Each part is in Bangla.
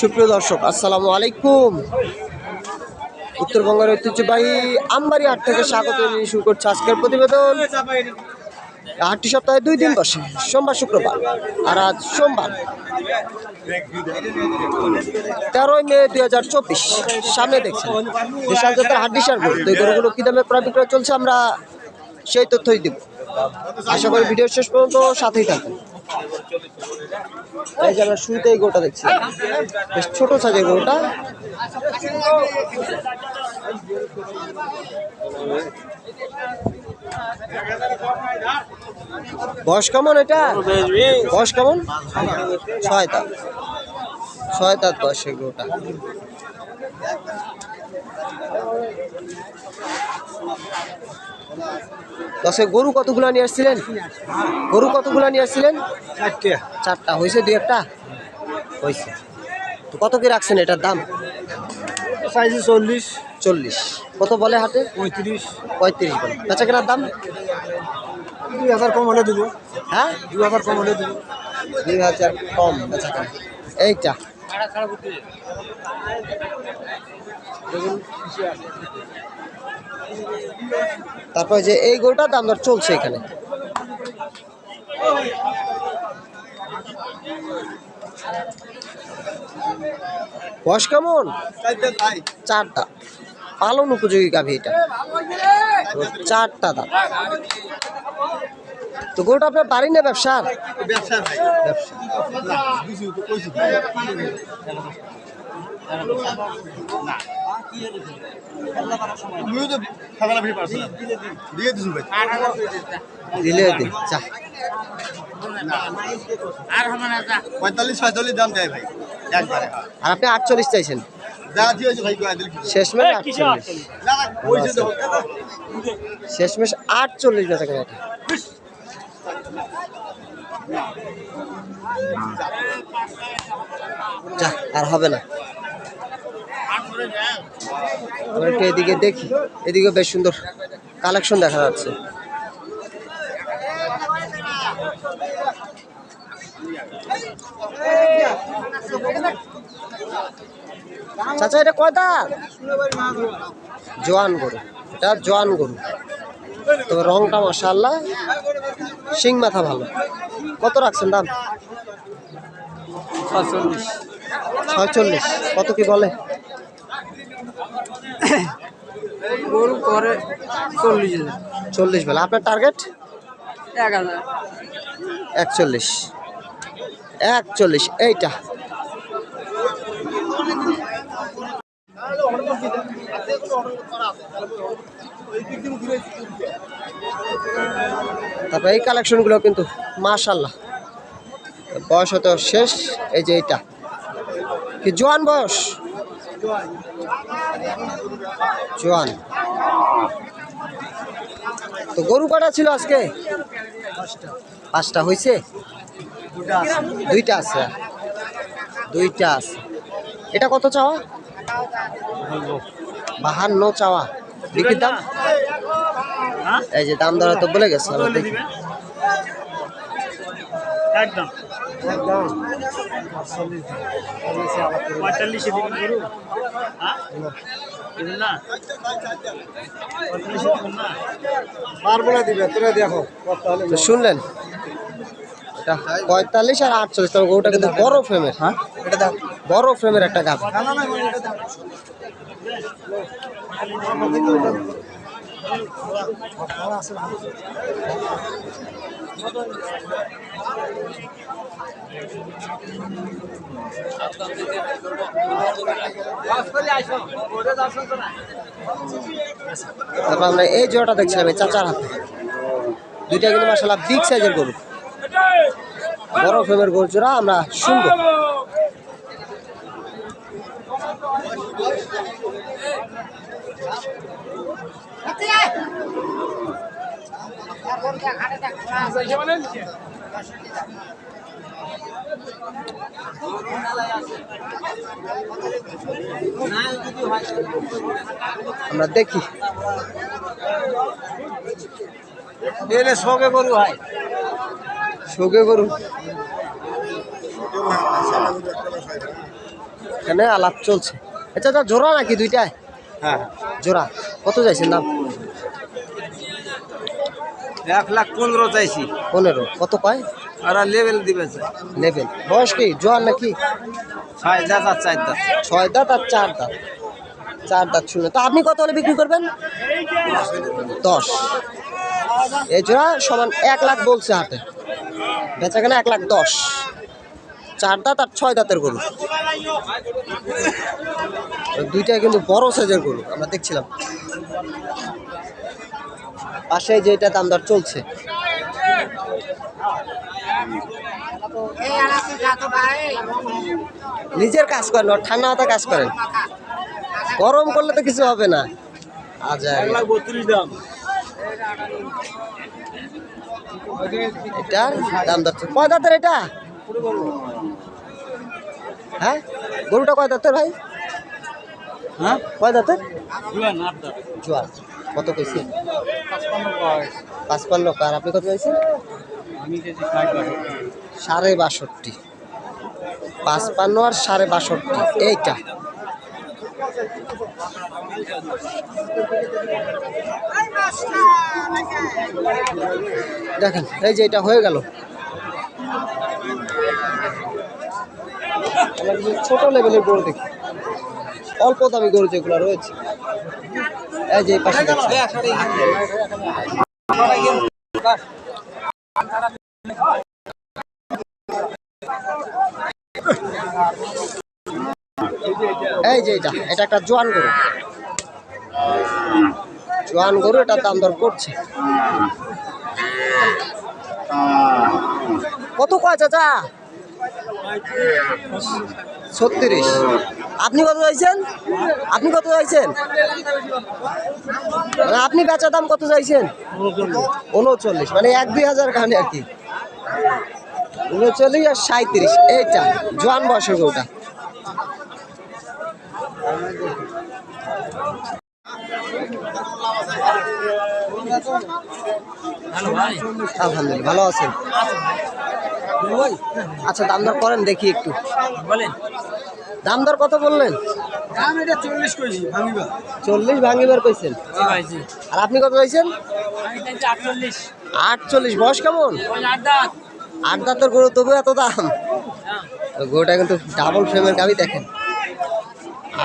সুপ্রিয় দর্শক, আসসালামু আলাইকুম। উত্তরবঙ্গের ঐতিহ্যবাহী আমবাড়ি হাট থেকে স্বাগত শুরু করছে আজকের প্রতিবেদন। হাটটি সপ্তাহে দুই দিন বসে, সোমবার, শুক্রবার আর আজ সোমবার। তেরোই মে দুই হাজার চব্বিশ, সামনে দেখছি বিশাল জাতের হাড্ডি সার গরু তো এই গরুগুলো কী দামে প্রায় বিক্রয় চলছে আমরা সেই তথ্যই দিব। আশা করি ভিডিও শেষ পর্যন্ত সাথেই থাকবেন এই যে আমরা শুরুতে এই গরুটা দেখছি। বেশ ছোট সাইজের গরুটা। বয়স কেমন এটা? বয়স কেমন? ছয় দাঁত ছয় দাঁত বয়সের গরুটা। দশে গরু কতগুলো নিয়ে আসছিলেন? গরু কতগুলো নিয়ে আসছিলেন? চারটে। চারটা। হয়েছে দু একটা? হয়েছে। তো কত কি রাখছেন এটার দাম? সাইজে চল্লিশ। চল্লিশ। কত বলে হাটে? পঁয়ত্রিশ। পঁয়ত্রিশ বলে। বেচা কেনার দাম? দুই হাজার কম হলে দেবো। হ্যাঁ? দুই হাজার কম হলে দেবো। দুই হাজার কম বেচা কেনা এইটা। তারপর যে এই গরুটার দাম দর চলছে এখানে। বয়স কেমন? চারটা পালন উপযোগী গাভী এটা। চারটা দাম। তো গরুটা আপনার বাড়ি না ব্যবসার? দিলে চা পঁয়তাল্লিশ ছয়চল্লিশ দাম দেয় ভাই একবারে হ্যাঁ। আর আপনি আটচল্লিশ চাইছেন। যা দিয়েছে ভাই কয়া দিল শেষ আটচল্লিশ? না না ওইছে তো শেষ মেশ আটচল্লিশ বেচা কেনা এটা। যা, আর হবে না। এদিকে দেখি। এদিকে বেশ সুন্দর কালেকশন দেখা যাচ্ছে। চাচা, এটা কয়টা? জোয়ান গরু। এটা জোয়ান গরু। তবে রংটা মশাল্লাহ শিং মাথা ভালো। কত রাখছেন দাম? ছয়চল্লিশ। কত কি বলে? গরু করে চল্লিশ হাজার। চল্লিশ বলে। আপনার টার্গেট এক হাজার। একচল্লিশ। একচল্লিশ। এইটা। তারপরে এই কালেকশনগুলো কিন্তু মাশাল্লাহ বয়স হতো শেষ এই যে এইটা। কি জোয়ান বয়স? জোয়ান। তো গরু কটা ছিল আজকে? পাঁচটা। হয়েছে দুইটা আছে। দুইটা আছে। এটা কত চাওয়া? বাহান্ন চাওয়া। বিক্রির দাম। এই যে দাম দর তো বলে গেছে একদম। পঁয়তাল্লিশে দিবেন গরু হ্যাঁ না? তো শুনলেন? এটা পঁয়তাল্লিশ আর আটচল্লিশ তবে গরুটা কিন্তু বড় ফ্রেমের। হ্যাঁ? এটা বড় ফ্রেমের একটা গাছ তারপর আমরা এই জোড়াটা দেখছিলাম, এই চাচার হাতে। দুইটা কিন্তু মাসাল্লাহ বিগ সাইজের গরু। বড় ফ্রেমের গরু জোড়া, আমরা শুনব আমরা দেখি। এলে সবে গরু হয়। শোকে গরু। এখানে আলাপ চলছে। এটা তো জোড়া নাকি দুইটায়? হ্যাঁ জোড়া। কত চাইছেন দাম? এক লাখ পনেরো চাইছি। পনেরো। কত পায়? আর লেভেল দিবে লেভেল বয়স কি? জোয়ার নাকি? ছয় দাঁত আর চার দাঁত। ছয় দাঁত আর চার দাঁত। চার দাঁত শুনে। তো আপনি কত হলে বিক্রি করবেন? দশ। এই জোড়া সমান এক লাখ বলছে হাটে। বেচা কেনা এক লাখ দশ। চার দাঁত আর ছয় দাঁতের গরু। ওই দুইটাই কিন্তু বড় সাইজের গরু, আমরা দেখছিলাম। পাশে যেটা দাম দর চলছে। নিজের কাজ করেন ঠান্ডা মাথা কাজ করেন। গরম করলে তো কিছু হবে না। বত্রিশ দাম দাম দর কয় দাঁতের এটা? হ্যাঁ? গরুটা কয় দাঁতের ভাই? হ্যাঁ? কয় দাঁতের? জোয়ার কত কইছে? পাঁচপান্ন কার আপনি কত টাকা সাড়ে বাষট্টি। পাঁচপান্ন আর সাড়ে বাষট্টি। এইটা। দেখেন এই যে এটা হয়ে গেল। আমরা কিছু ছোট লেভেলের গরু দেখি, অল্প দামি গরু যেগুলো রয়েছে, এই যে এই যে এটা এটা একটা জোয়ান গরু। জোয়ান গরু এটা দাম দর করছে। কত কয় চাচা? ছত্রিশ। আপনি কত চাইছেন? আপনি কত চাইছেন? না, আপনি বেচা দাম কত চাইছেন? উনচল্লিশ। মানে এক দুই হাজার কারণে আর কি। উনচল্লিশ আর সাঁত্রিশ এইটা জোয়ান বয়সের ভাই আলহামদুলিল্লাহ ভালো আছেন? আচ্ছা দাম দর করেন দেখি একটু। বলেন। দাম দর কত বললেন? দাম এটা চল্লিশ করেছি ভাঙিবা চল্লিশ ভাঙিবার কইছেন? ভাই জি। আর আপনি কত চাইছি আটচল্লিশ। আটচল্লিশ বয়স কেমন? আট দাঁত। আট দাঁতের গরু তবু এত দাম? হ্যাঁ। গরুটা কিন্তু ডাবল ফ্রেমের গাবি দেখেন।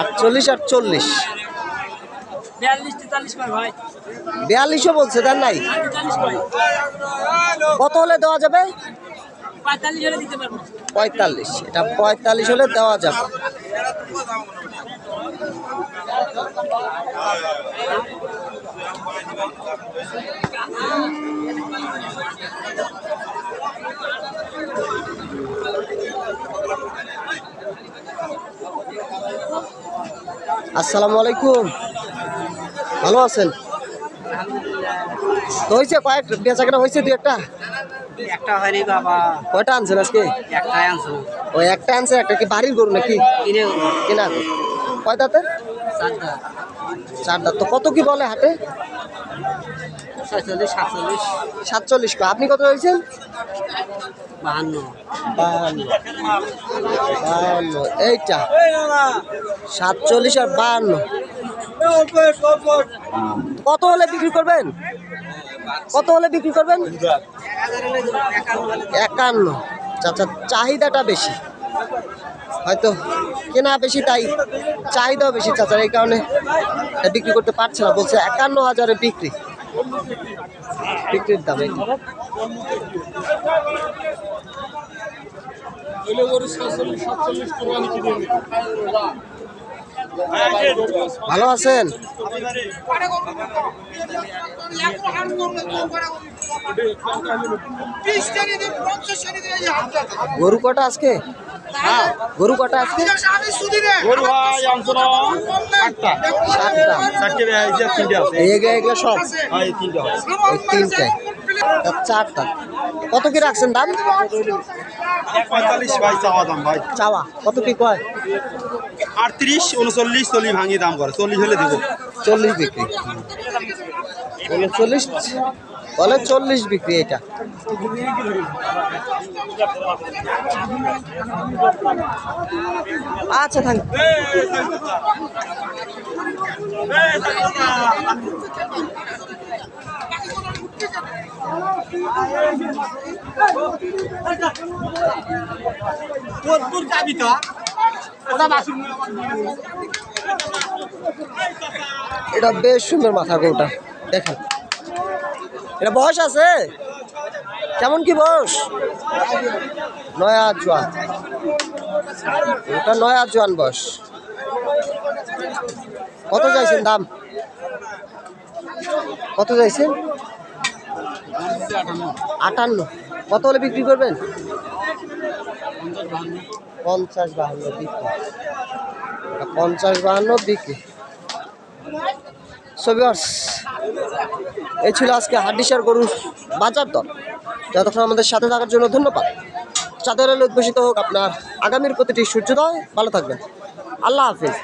আটচল্লিশ আর চল্লিশ বিয়াল্লিশ তেতাল্লিশ ভাই। বিয়াল্লিশও বলছে দেন নাই? করে। কত হলে দেওয়া যাবে? পঁয়তাল্লিশ এটা পঁয়তাল্লিশ হলে দেওয়া যাবে। আসসালামু আলাইকুম। ভালো আছেন? হয়েছে কয়েক, বেচা কেনা হয়েছে দু একটা? একটা হয়নি বাবা কয়টা আনছেন আজকে? একটাই ওই একটা আনছে একটা কি বাড়ির গরু নাকি? কিনে কেনা কয় দাঁতের? চারটা চার দাঁত। তো কত কি বলে হাটে? সাতচল্লিশ। সাতচল্লিশ আপনি কত হয়েছেন? বাহান্ন। বাহান্ন। বাহান্ন। এইটা। সাতচল্লিশ আর বাহান্ন। কত হলে বিক্রি করবেন? কত হলে বিক্রি করবেন? একান্ন। চাচা চাহিদাটা বেশি। হয়তো কেনা বেশি, তাই চাহিদাও বেশি চাচার এই কারণে বিক্রি করতে পারছে না, বলছে একান্ন হাজারে বিক্রি। বিক্রির দামে ভালো আছেন? গরু কটা আজকে? গরু কটা আজকে? গরু ভাই আটটা চারটে। বেড়াইছে তিনটে আছে। এগুলো এগুলো সব। হ্যাঁ এই তিনটে আছে। চারটা। কত কি রাখছেন দাম? পঁয়তাল্লিশ ভাই চাওয়া দাম ভাই। চাওয়া। কত কি কয়? আটত্রিশ উনচল্লিশ চল্লিশ ভাঙি দাম করে। চল্লিশ হলে দেবো। চল্লিশ বিক্রি। উনচল্লিশ বলে চল্লিশ বিক্রি এটা। আচ্ছা থ্যাংক থাক এটা বেশ সুন্দর মাথা গরুটা। দেখেন। এটা বয়স আছে? কেমন কি বয়স? নয়া জোয়ান। এটা নয়া জোয়ান বয়স। কত চাইছেন দাম? কত চাইছেন? আটান্ন। কত হলে বিক্রি করবেন? পঞ্চাশ বাহান্ন বিক্রি। পঞ্চাশ বাহান্ন বিক্রি। সবিয়ার্স এই ছিল আজকে হাড্ডিসার গরুর বাজার দর। যতক্ষণ আমাদের সাথে থাকার জন্য ধন্যবাদ। চাঁদের আলো উদ্ভূষিত হোক আপনার আগামীর প্রতিটি সূর্যোদয়। ভালো থাকবেন। আল্লাহ হাফিজ।